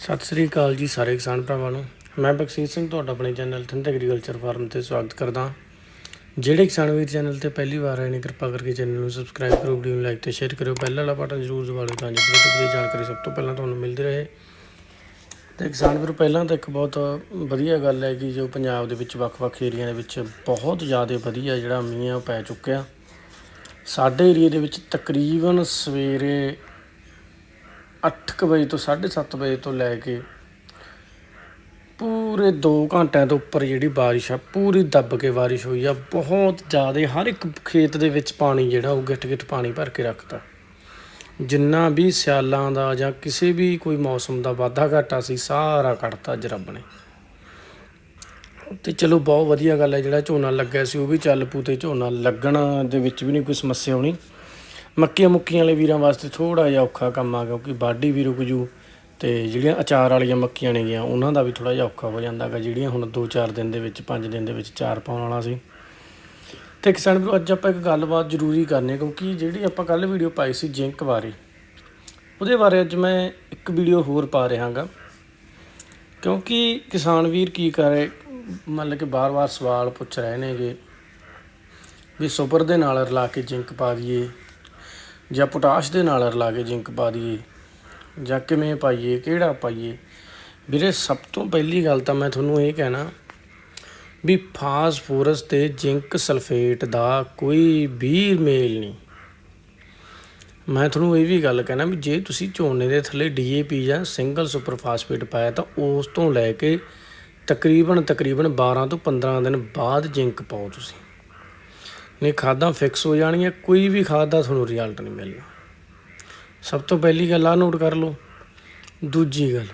ਸਤਿ ਸ੍ਰੀ ਅਕਾਲ ਜੀ ਸਾਰੇ ਕਿਸਾਨ ਭਰਾਵਾਂ ਨੂੰ। ਮੈਂ ਬਖਸ਼ੀਰ ਸਿੰਘ, ਤੁਹਾਡਾ ਆਪਣੇ ਚੈਨਲ ਥਿੰਦ ਐਗਰੀਕਲਚਰ ਫਾਰਮ ਤੇ ਸਵਾਗਤ ਕਰਦਾ ਜਿਹੜੇ ਕਿਸਾਨ ਵੀਰ ਚੈਨਲ ਤੇ ਪਹਿਲੀ ਵਾਰ ਆਏ ਨੇ, ਕਿਰਪਾ ਕਰਕੇ ਚੈਨਲ ਨੂੰ ਸਬਸਕ੍ਰਾਈਬ ਕਰੋ ਵੀਡੀਓ ਨੂੰ ਲਾਈਕ ਤੇ ਸ਼ੇਅਰ ਕਰਿਓ। ਪਹਿਲਾ ਵਾਲਾ ਬਟਨ ਜ਼ਰੂਰ ਦਬਾ ਲਿਓ ਤਾਂ ਜੋ ਪ੍ਰੋਡਕਟ ਜਾਣਕਾਰੀ ਸਭ ਤੋਂ ਪਹਿਲਾਂ ਤੁਹਾਨੂੰ ਮਿਲਦੀ ਰਹੇ। ਤੇ ਕਿਸਾਨ ਵੀਰ, ਪਹਿਲਾਂ ਤਾਂ ਇੱਕ ਬਹੁਤ ਵਧੀਆ ਗੱਲ ਹੈ ਕਿ ਜੋ ਪੰਜਾਬ ਦੇ ਵਿੱਚ ਵੱਖ-ਵੱਖ ਏਰੀਆ ਦੇ ਵਿੱਚ ਬਹੁਤ ਜ਼ਿਆਦਾ ਵਧੀਆ ਜਿਹੜਾ ਮੀਂਹ ਆ, ਉਹ ਪੈ ਚੁੱਕਿਆ। ਸਾਡੇ ਏਰੀਆ ਦੇ ਵਿੱਚ ਤਕਰੀਬਨ ਸਵੇਰੇ 8 ਵਜੇ ਤੋਂ 7:30 ਵਜੇ ਤੋਂ ਲੈ ਕੇ ਪੂਰੇ 2 ਘੰਟਿਆਂ ਤੋਂ ਉੱਪਰ ਜਿਹੜੀ ਬਾਰਿਸ਼ ਆ, ਪੂਰੀ ਦੱਬ ਕੇ ਬਾਰਿਸ਼ ਹੋਈ ਆ। ਬਹੁਤ ਜ਼ਿਆਦਾ ਹਰ ਇੱਕ ਖੇਤ ਦੇ ਵਿੱਚ ਪਾਣੀ ਜਿਹੜਾ ਉਹ ਗਿੱਠ ਗਿੱਠ ਪਾਣੀ ਭਰ ਕੇ ਰੱਖਤਾ। ਜਿੰਨਾ ਵੀ ਸਿਆਲਾਂ ਦਾ ਜਾਂ ਕਿਸੇ ਵੀ ਕੋਈ ਮੌਸਮ ਦਾ ਵਾਧਾ ਘਾਟਾ ਸੀ, ਸਾਰਾ ਕੱਢਤਾ ਅੱਜ ਰੱਬ ਨੇ। ਤੇ ਚਲੋ ਬਹੁਤ ਵਧੀਆ ਗੱਲ ਹੈ ਜਿਹੜਾ ਝੋਨਾ ਲੱਗਿਆ ਸੀ ਉਹ ਵੀ ਚੱਲ ਪੂ ਤੇ ਝੋਨਾ ਲੱਗਣ ਦੇ ਵਿੱਚ ਵੀ ਨਹੀਂ ਕੋਈ ਸਮੱਸਿਆ ਹੋਣੀ। ਮੱਕੀਆਂ ਮੁੱਕੀਆਂ ਵਾਲੇ ਵੀਰਾਂ ਵਾਸਤੇ ਥੋੜਾ ਜਿਹਾ ਔਖਾ ਕੰਮ ਆ, ਕਿਉਂਕਿ ਬਾਡੀ ਵੀ ਰੁਕ ਜੂ ਤੇ ਜਿਹੜੀਆਂ ਅਚਾਰ ਵਾਲੀਆਂ ਮੱਕੀਆਂ ਨੇਗੀਆਂ, ਉਹਨਾਂ ਦਾ ਵੀ ਥੋੜਾ ਜਿਹਾ ਔਖਾ ਹੋ ਜਾਂਦਾ ਗਾ, ਜਿਹੜੀਆਂ ਹੁਣ 2-4 ਦਿਨ ਦੇ ਵਿੱਚ 5 ਦਿਨ ਦੇ ਵਿੱਚ ਚਾਰ ਪਾਉਣ ਵਾਲਾ ਸੀ। ਤੇ ਕਿਸਾਨ ਵੀਰੋ, ਅੱਜ ਆਪਾਂ ਇੱਕ ਗੱਲਬਾਤ ਜ਼ਰੂਰੀ ਕਰਨੀ ਕਿਉਂਕਿ ਜਿਹੜੀ ਆਪਾਂ ਕੱਲ ਵੀਡੀਓ ਪਾਈ ਸੀ ਜਿੰਕ ਬਾਰੇ, ਉਹਦੇ ਬਾਰੇ ਅੱਜ ਮੈਂ ਇੱਕ ਵੀਡੀਓ ਹੋਰ ਪਾ ਰਿਹਾਗਾ ਕਿਉਂਕਿ ਕਿਸਾਨ ਵੀਰ ਕੀ ਕਰੇ, ਮਤਲਬ ਕਿ ਬਾਰ-ਬਾਰ ਸਵਾਲ ਪੁੱਛ ਰਹੇ ਨੇਗੇ, ਵੀ ਸੁਪਰ ਦੇ ਨਾਲ ਰਲਾ ਕੇ ਜਿੰਕ ਪਾ ਦਈਏ ਜਾਂ ਪੋਟਾਸ਼ ਦੇ ਨਾਲ ਰਲਾ ਕੇ ਜਿੰਕ ਪਾ ਦਈਏ, ਜਾਂ ਕਿਵੇਂ ਪਾਈਏ, ਕਿਹੜਾ ਪਾਈਏ? ਵੀਰੇ, ਸਭ ਤੋਂ ਪਹਿਲੀ ਗੱਲ ਤਾਂ ਮੈਂ ਤੁਹਾਨੂੰ ਇਹ ਕਹਿਣਾ ਵੀ ਫਾਸਫੋਰਸ ਤੇ ਜ਼ਿੰਕ ਸਲਫੇਟ ਦਾ ਕੋਈ ਵੀ ਮੇਲ ਨਹੀਂ। ਮੈਂ ਤੁਹਾਨੂੰ ਇਹ ਵੀ ਗੱਲ ਕਹਿਣਾ ਵੀ ਜੇ ਤੁਸੀਂ ਝੋਨੇ ਦੇ ਥੱਲੇ ਡੀਏਪੀ ਜਾਂ ਸਿੰਗਲ ਸੁਪਰ ਫਾਸਫੇਟ ਪਾਇਆ ਤਾਂ ਉਸ ਤੋਂ ਲੈ ਕੇ ਤਕਰੀਬਨ ਤਕਰੀਬਨ 12 ਤੋਂ 15 ਦਿਨ ਬਾਅਦ ਜ਼ਿੰਕ ਪਾਓ ਤੁਸੀਂ। ਨਹੀਂ, ਖਾਦਾਂ ਫਿਕਸ ਹੋ ਜਾਣਗੀਆਂ, ਕੋਈ ਵੀ ਖਾਦ ਦਾ ਤੁਹਾਨੂੰ ਰਿਜ਼ਲਟ ਨਹੀਂ ਮਿਲਣਾ। ਸਭ ਤੋਂ ਪਹਿਲੀ ਗੱਲ ਆ ਨੋਟ ਕਰ ਲਓ। ਦੂਜੀ ਗੱਲ,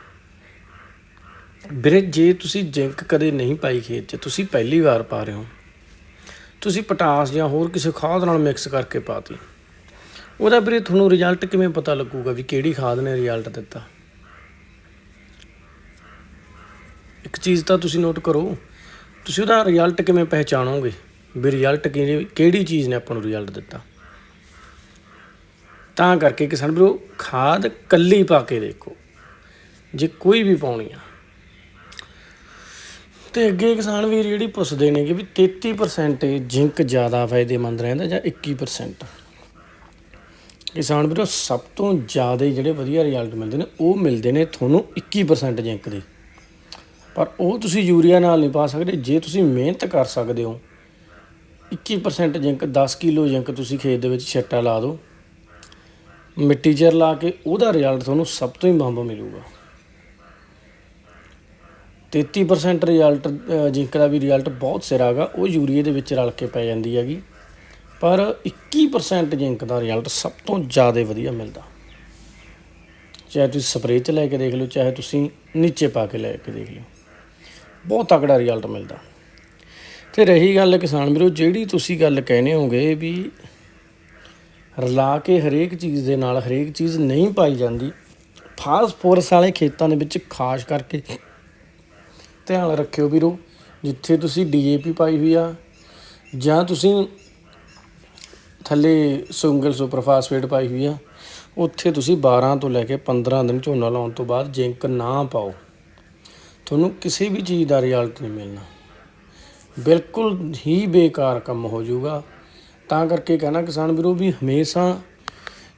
ਵੀਰੇ, ਜੇ ਤੁਸੀਂ ਜਿੰਕ ਕਦੇ ਨਹੀਂ ਪਾਈ ਖੇਤ 'ਚ, ਤੁਸੀਂ ਪਹਿਲੀ ਵਾਰ ਪਾ ਰਹੇ ਹੋ। ਤੁਸੀਂ ਪਟਾਸ ਜਾਂ ਹੋਰ ਕਿਸੇ ਖਾਦ ਨਾਲ ਮਿਕਸ ਕਰਕੇ ਪਾਤੀ ਉਹਦਾ ਵੀਰੇ ਤੁਹਾਨੂੰ ਰਿਜ਼ਲਟ ਕਿਵੇਂ ਪਤਾ ਲੱਗੂਗਾ ਵੀ ਕਿਹੜੀ ਖਾਦ ਨੇ ਰਿਜ਼ਲਟ ਦਿੱਤਾ? ਇੱਕ ਚੀਜ਼ ਤਾਂ ਤੁਸੀਂ ਨੋਟ ਕਰੋ, ਤੁਸੀਂ ਉਹਦਾ ਰਿਜ਼ਲਟ ਕਿਵੇਂ ਪਹਿਚਾਣੋਗੇ? ਵੀ ਰਿਜ਼ਲਟ ਕਿਹੜੀ ਚੀਜ਼ ਨੇ ਆਪਾਂ ਨੂੰ ਰਿਜ਼ਲਟ ਦਿੱਤਾ। ਤਾਂ ਕਰਕੇ ਕਿਸਾਨ ਵੀਰੋ, ਖਾਦ ਕੱਲੀ ਪਾ ਕੇ ਦੇਖੋ, ਜੇ ਕੋਈ ਵੀ ਪਾਉਣੀ ਆ। ਤੇ ਅੱਗੇ ਕਿਸਾਨ ਵੀਰ ਜਿਹੜੀ ਪੁੱਛਦੇ ਨੇ ਕਿ ਵੀ 33% ਜ਼ਿੰਕ ਜ਼ਿਆਦਾ ਫਾਇਦੇਮੰਦ ਰਹਿੰਦਾ ਜਾਂ 21% ਕਿਸਾਨ ਵੀਰੋ, ਸਭ ਤੋਂ ਜ਼ਿਆਦਾ ਜਿਹੜੇ ਵਧੀਆ ਰਿਜ਼ਲਟ ਮਿਲਦੇ ਨੇ, ਉਹ ਮਿਲਦੇ ਨੇ ਤੁਹਾਨੂੰ 21% ਜ਼ਿੰਕ ਦੇ। ਪਰ ਉਹ ਤੁਸੀਂ ਯੂਰੀਆ ਨਾਲ ਨਹੀਂ ਪਾ ਸਕਦੇ, ਜੇ ਤੁਸੀਂ ਮਿਹਨਤ ਕਰ ਸਕਦੇ ਹੋ 21% ਜ਼ਿੰਕ 10 ਕਿਲੋ ਜ਼ਿੰਕ ਤੁਸੀਂ ਖੇਤ ਦੇ ਵਿੱਚ ਛੱਟਾ ਲਾ ਦਿਓ। ਮਿੱਟੀ 'ਚ ਲਾ ਕੇ ਉਹਦਾ ਰਿਜ਼ਲਟ ਤੁਹਾਨੂੰ ਸਭ ਤੋਂ ਹੀ ਬੰਬ ਮਿਲੂਗਾ। 33% ਰਿਜ਼ਲਟ ਜ਼ਿੰਕ ਦਾ ਵੀ ਰਿਜ਼ਲਟ ਬਹੁਤ ਸਿਰਾ ਹੈਗਾ ਉਹ ਯੂਰੀਏ ਦੇ ਵਿੱਚ ਰਲ ਕੇ ਪੈ ਜਾਂਦੀ ਹੈਗੀ। ਪਰ 21% ਜ਼ਿੰਕ ਦਾ ਰਿਜ਼ਲਟ ਸਭ ਤੋਂ ਜ਼ਿਆਦਾ ਵਧੀਆ ਮਿਲਦਾ। ਚਾਹੇ ਤੁਸੀਂ ਸਪਰੇਅ 'ਚ ਲੈ ਕੇ ਦੇਖ ਲਓ, ਚਾਹੇ ਤੁਸੀਂ ਨੀਚੇ ਪਾ ਕੇ ਲੈ ਕੇ ਦੇਖ ਲਿਓ। ਬਹੁਤ ਤਕੜਾ ਰਿਜ਼ਲਟ ਮਿਲਦਾ। ਤੇ ਰਹੀ ਗੱਲ ਕਿਸਾਨ ਵੀਰੋ, ਜਿਹੜੀ ਤੁਸੀਂ ਗੱਲ ਕਹਿੰਦੇ ਹੋਗੇ ਵੀ ਰਲਾ ਕੇ ਹਰੇਕ ਚੀਜ਼ ਦੇ ਨਾਲ ਹਰੇਕ ਚੀਜ਼ ਨਹੀਂ ਪਾਈ ਜਾਂਦੀ ਫਾਸਫੋਰਸ ਵਾਲੇ ਖੇਤਾਂ ਦੇ ਵਿੱਚ ਖਾਸ ਕਰਕੇ ਧਿਆਨ ਰੱਖਿਓ ਵੀਰੋ, ਜਿੱਥੇ ਤੁਸੀਂ ਡੀਏਪੀ ਪਾਈ ਹੋਈ ਆ, ਜਾਂ ਤੁਸੀਂ ਥੱਲੇ ਸਿੰਗਲ ਸੁਪਰ ਫਾਸਫੇਟ ਪਾਈ ਹੋਈ ਆ, ਉੱਥੇ ਤੁਸੀਂ 12 ਤੋਂ ਲੈ ਕੇ 15 ਦਿਨ ਝੋਨਾ ਲਾਉਣ ਤੋਂ ਬਾਅਦ ਜ਼ਿੰਕ ਨਾ ਪਾਓ। ਤੁਹਾਨੂੰ ਕਿਸੇ ਵੀ ਚੀਜ਼ ਦਾ ਰਿਜ਼ਲਟ ਨਹੀਂ ਮਿਲਣਾ। ਬਿਲਕੁਲ ਹੀ ਬੇਕਾਰ ਕੰਮ ਹੋ ਜਾਊਗਾ। ਤਾਂ ਕਰਕੇ ਕਹਿਣਾ ਕਿਸਾਨ ਵੀਰੋ ਵੀ ਹਮੇਸ਼ਾ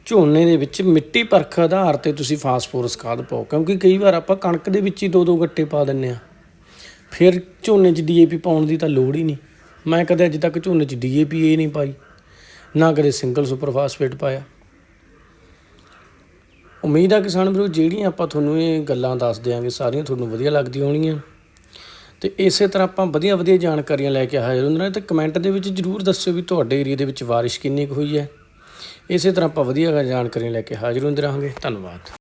ਝੋਨੇ ਦੇ ਵਿੱਚ ਮਿੱਟੀ ਪਰਖ ਆਧਾਰ ਤੇ ਤੁਸੀਂ ਫਾਸਫੋਰਸ ਖਾਦ ਪਾਓ, ਕਿਉਂਕਿ ਕਈ ਵਾਰ ਆਪਾਂ ਕਣਕ ਦੇ ਵਿੱਚ ਹੀ ਦੋ ਦੋ ਗੱਟੇ ਪਾ ਦਿੰਨੇ ਆ ਫਿਰ ਝੋਨੇ 'ਚ ਡੀਏਪੀ ਪਾਉਣ ਦੀ ਤਾਂ ਲੋੜ ਹੀ ਨਹੀਂ। ਮੈਂ ਕਦੇ ਅਜੇ ਤੱਕ ਝੋਨੇ 'ਚ ਡੀਏਪੀ ਇਹ ਨਹੀਂ ਪਾਈ, ਨਾ ਕਦੇ ਸਿੰਗਲ ਸੁਪਰ ਫਾਸਫੇਟ ਪਾਇਆ। ਉਮੀਦ ਆ ਕਿਸਾਨ ਵੀਰੋ, ਜਿਹੜੀਆਂ ਆਪਾਂ ਤੁਹਾਨੂੰ ਇਹ ਗੱਲਾਂ ਦੱਸ ਦਿਆਂਗੇ, ਸਾਰੀਆਂ ਤੁਹਾਨੂੰ ਵਧੀਆ ਲੱਗਦੀਆਂ ਹੋਣਗੀਆਂ। ਤੇ ਇਸੇ ਤਰ੍ਹਾਂ ਆਪਾਂ ਵਧੀਆ ਵਧੀਆ ਜਾਣਕਾਰੀਆਂ ਲੈ ਕੇ ਹਾਜ਼ਰ ਹੁੰਦੇ ਨੇ, ਤੇ ਕਮੈਂਟ ਦੇ ਵਿੱਚ ਜਰੂਰ ਦੱਸਿਓ ਵੀ ਤੁਹਾਡੇ ਏਰੀਆ ਦੇ ਵਿੱਚ ਬਾਰਿਸ਼ ਕਿੰਨੀ ਕੁ ਹੋਈ ਹੈ। ਇਸੇ ਤਰ੍ਹਾਂ ਆਪਾਂ ਵਧੀਆ ਜਾਣਕਾਰੀਆਂ ਲੈ ਕੇ ਹਾਜ਼ਰ ਹੁੰਦੇ ਰਹਾਂਗੇ। ਧੰਨਵਾਦ।